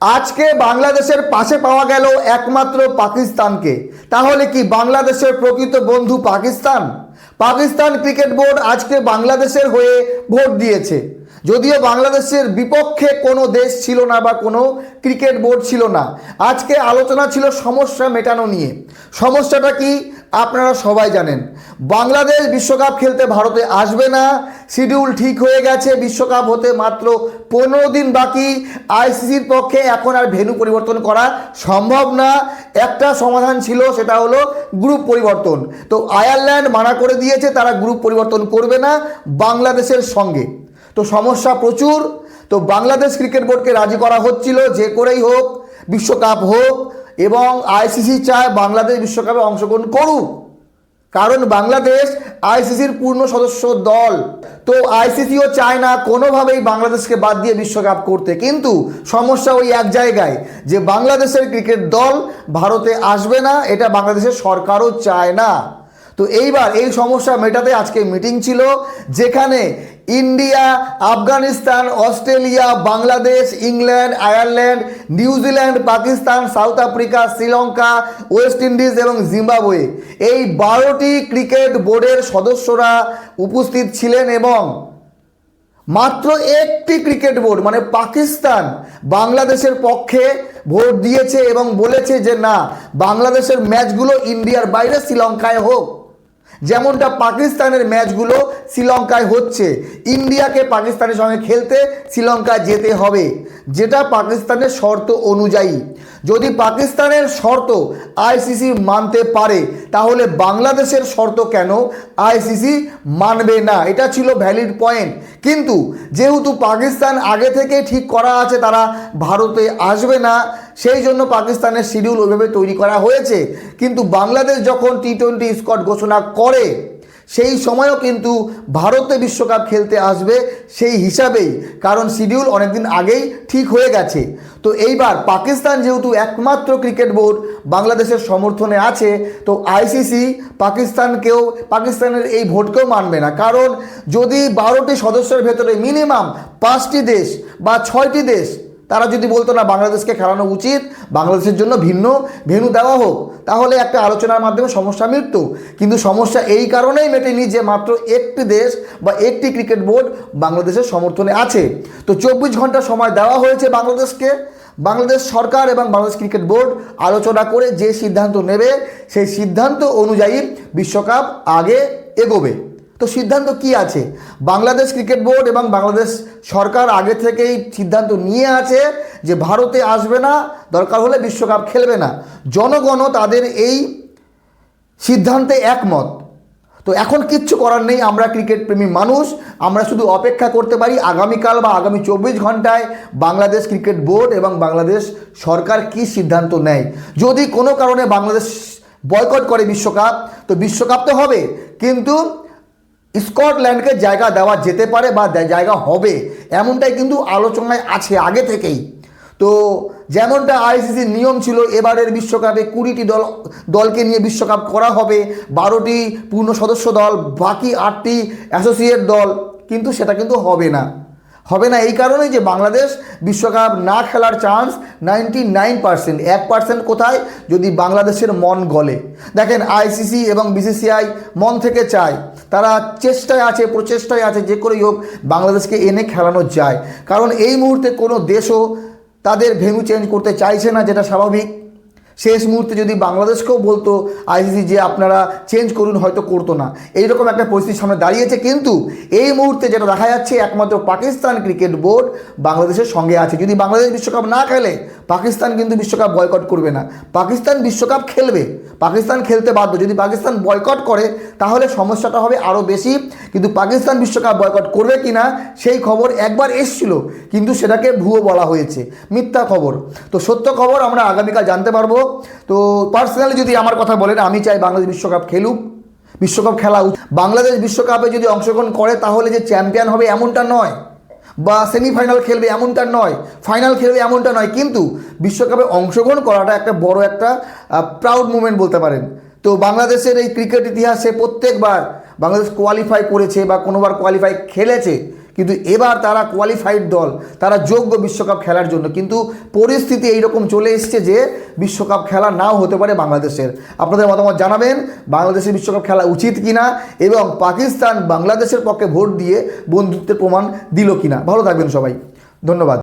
আজকে বাংলাদেশের পাশে পাওয়া গেল একমাত্র পাকিস্তানকে। তাহলে কি বাংলাদেশের প্রকৃত বন্ধু পাকিস্তান? পাকিস্তান ক্রিকেট বোর্ড আজকে বাংলাদেশের হয়ে ভোট দিয়েছে। যদিও বাংলাদেশের বিপক্ষে কোনো দেশ ছিল না বা কোনো ক্রিকেট বোর্ড ছিল না। আজকে আলোচনা ছিল সমস্যা মেটানো নিয়ে। সমস্যাটা কি? আপনারা সবাই জানেন। বাংলাদেশ বিশ্বকাপ খেলতে ভারতে আসবে না। শিডিউল ঠিক হয়ে গেছে। বিশ্বকাপ হতে মাত্র পনেরো দিন বাকি। আইসিসির পক্ষে এখন আর ভেন্যু পরিবর্তন করা সম্ভব না। একটা সমাধান ছিল, সেটা হলো গ্রুপ পরিবর্তন। তো আয়ারল্যান্ড মানা করে দিয়েছে, তারা গ্রুপ পরিবর্তন করবে না বাংলাদেশের সঙ্গে। তো সমস্যা প্রচুর। তো বাংলাদেশ ক্রিকেট বোর্ডকে রাজি করা হচ্ছিল, যে করেই হোক, বিশ্বকাপ হোক। এবং আইসিসি চায় বাংলাদেশ বিশ্বকাপে অংশগ্রহণ করুক। কারণ বাংলাদেশ আইসিসির পূর্ণ সদস্য দল। তো আইসিসিও চায় না কোনোভাবেই বাংলাদেশকে বাদ দিয়ে বিশ্বকাপ করতে। কিন্তু সমস্যা ওই এক জায়গায় যে বাংলাদেশের ক্রিকেট দল ভারতে আসবে না, এটা বাংলাদেশের সরকারও চায় না। তো এইবার এই সমস্যা মেটাতে আজকে মিটিং ছিল, যেখানে India, Afghanistan, Australia, Bangladesh, England, Ireland New Zealand Pakistan, South Africa, Sri Lanka, West Indies এবং জিম্বাবুয়ে। এই বারোটি ক্রিকেট বোর্ডের সদস্যরা উপস্থিত ছিলেন এবং মাত্র একটি ক্রিকেট বোর্ড মানে পাকিস্তান, বাংলাদেশের পক্ষে ভোট দিয়েছে এবং বলেছে যে না, বাংলাদেশের ম্যাচগুলো ইন্ডিয়ার বাইরে, শ্রীলঙ্কায় হোক। যেমনটা পাকিস্তানের ম্যাচগুলো শ্রীলঙ্কায় হচ্ছে। ইন্ডিয়াকে পাকিস্তানের সঙ্গে খেলতে শ্রীলঙ্কায় যেতে হবে। যেটা পাকিস্তানের শর্ত অনুযায়ী। যদি পাকিস্তানের শর্ত আইসিসি মানতে পারে, তাহলে বাংলাদেশের শর্ত কেন আইসিসি মানবে না? এটা ছিল ভ্যালিড পয়েন্ট কিন্তু যেহেতু পাকিস্তান আগে থেকে ঠিক করা আছে তারা ভারতে আসবে না, সেই জন্য পাকিস্তানের শিডিউল ওইভাবে তৈরি করা হয়েছে। কিন্তু বাংলাদেশ যখন টি টোয়েন্টি স্কট ঘোষণা করে সেই সময়ও কিন্তু ভারতে বিশ্বকাপ খেলতে আসবে সেই হিসাবেই, কারণ শিডিউল অনেকদিন আগেই ঠিক হয়ে গেছে। তো এইবার পাকিস্তান যেহেতু একমাত্র ক্রিকেট বোর্ড বাংলাদেশের সমর্থনে আছে, তো আইসিসি পাকিস্তানকেও, পাকিস্তানের এই ভোটকেও মানবে না। কারণ যদি বারোটি সদস্যের ভেতরে মিনিমাম পাঁচটি দেশ বা ছয়টি দেশ তারা যদি বলতো, না, বাংলাদেশকে খেলানো উচিত, বাংলাদেশের জন্য ভিন্ন, ভেনু দেওয়া হোক, তাহলে একটা আলোচনার মাধ্যমে সমস্যা মিটত। কিন্তু সমস্যা এই কারণেই মেটেনি যে মাত্র একটি দেশ বা একটি ক্রিকেট বোর্ড বাংলাদেশের সমর্থনে আছে। তো চব্বিশ ঘণ্টা সময় দেওয়া হয়েছে বাংলাদেশকে। বাংলাদেশ সরকার এবং বাংলাদেশ ক্রিকেট বোর্ড আলোচনা করে যে সিদ্ধান্ত নেবে, সেই সিদ্ধান্ত অনুযায়ী বিশ্বকাপ আগে এগোবে। তো সিদ্ধান্ত কি আছে? বাংলাদেশ ক্রিকেট বোর্ড এবং বাংলাদেশ সরকার আগে থেকেই সিদ্ধান্ত নিয়ে আছে যে ভারতে আসবে না, দরকার হলে বিশ্বকাপ খেলবে না। জনগণও তাদের এই সিদ্ধান্তে একমত। তো এখন কিচ্ছু করার নেই, আমরা ক্রিকেট প্রেমী মানুষ, আমরা শুধু অপেক্ষা করতে পারি আগামীকাল বা আগামী চব্বিশ ঘন্টায় বাংলাদেশ ক্রিকেট বোর্ড এবং বাংলাদেশ সরকার কি সিদ্ধান্ত নেয়। যদি কোনো কারণে বাংলাদেশ বয়কট করে বিশ্বকাপ, তো বিশ্বকাপ তো হবে, কিন্তু স্কটল্যান্ডকে জায়গা দেওয়া যেতে পারে বা জায়গা হবে, এমনটাই কিন্তু আলোচনায় আছে আগে থেকেই। তো যেমনটা আইসিসির নিয়ম ছিল, এবারের বিশ্বকাপে কুড়িটি দল, দলকে নিয়ে বিশ্বকাপ করা হবে, বারোটি পূর্ণ সদস্য দল, বাকি আটটি অ্যাসোসিয়েট দল, কিন্তু সেটা কিন্তু হবে না। হবে না, এই কারণেই যে বাংলাদেশ বিশ্বকাপ না খেলার চান্স নাইনটি নাইন পার্সেন্ট এক পার্সেন্ট কোথায়? যদি বাংলাদেশের মন গলে। দেখেন আইসিসি এবং বিসিসিআই মন থেকে চায়। তারা চেষ্টায় আছে, প্রচেষ্টায় আছে, যে করেই হোক বাংলাদেশকে এনে খেলানো যায়। কারণ এই মুহূর্তে কোনো দেশও তাদের ভেন্যু চেঞ্জ করতে চাইছে না, যেটা স্বাভাবিক। শেষ মুহূর্তে যদি বাংলাদেশকেও বলতো আইসিসি যে আপনারা চেঞ্জ করুন, হয়তো করতো না। এইরকম একটা পরিস্থিতির সামনে দাঁড়িয়েছে কিন্তু এই মুহূর্তে যেটা দেখা যাচ্ছে, একমাত্র পাকিস্তান ক্রিকেট বোর্ড বাংলাদেশের সঙ্গে আছে। যদি বাংলাদেশ বিশ্বকাপ না খেলে পাকিস্তান কিন্তু বিশ্বকাপ বয়কট করবে না। পাকিস্তান বিশ্বকাপ খেলবে। পাকিস্তান খেলতে বাধ্য। যদি পাকিস্তান বয়কট করে, তাহলে সমস্যাটা হবে আরও বেশি। কিন্তু পাকিস্তান বিশ্বকাপ বয়কট করবে কি না সেই খবর একবার এসছিল। কিন্তু সেটাকে ভুয়ো বলা হয়েছে। মিথ্যা খবর। তো সত্য খবর আমরা আগামীকাল জানতে পারব। তো পার্সোনালি যদি আমার কথা বলেন, আমি চাই বাংলাদেশ বিশ্বকাপ খেলুক। বিশ্বকাপ খেলা। বাংলাদেশ বিশ্বকাপে যদি অংশগ্রহণ করে, তাহলে যে চ্যাম্পিয়ন হবে এমনটা নয়। বা সেমিফাইনাল খেলবে এমনটা নয় ফাইনাল খেলবে এমনটা নয়, কিন্তু বিশ্বকাপে অংশগ্রহণ করাটা একটা বড় একটা প্রাউড মুমেন্ট বলতে পারেন। তো বাংলাদেশের এই ক্রিকেট ইতিহাসে প্রত্যেকবার বাংলাদেশ কোয়ালিফাই করেছে বা কোনোবার কোয়ালিফাই খেলেছে কিন্তু এবার তারা কোয়ালিফাইড দল, তারা যোগ্য বিশ্বকাপ খেলার জন্য। কিন্তু পরিস্থিতি এইরকম চলে এসছে যে বিশ্বকাপ খেলা নাও হতে পারে বাংলাদেশের। আপনাদের মতামত জানাবেন, বাংলাদেশের বিশ্বকাপ খেলা উচিত কি না এবং পাকিস্তান বাংলাদেশের পক্ষে ভোট দিয়ে বন্ধুত্বের প্রমাণ দিল কি না ভালো থাকবেন সবাই। ধন্যবাদ।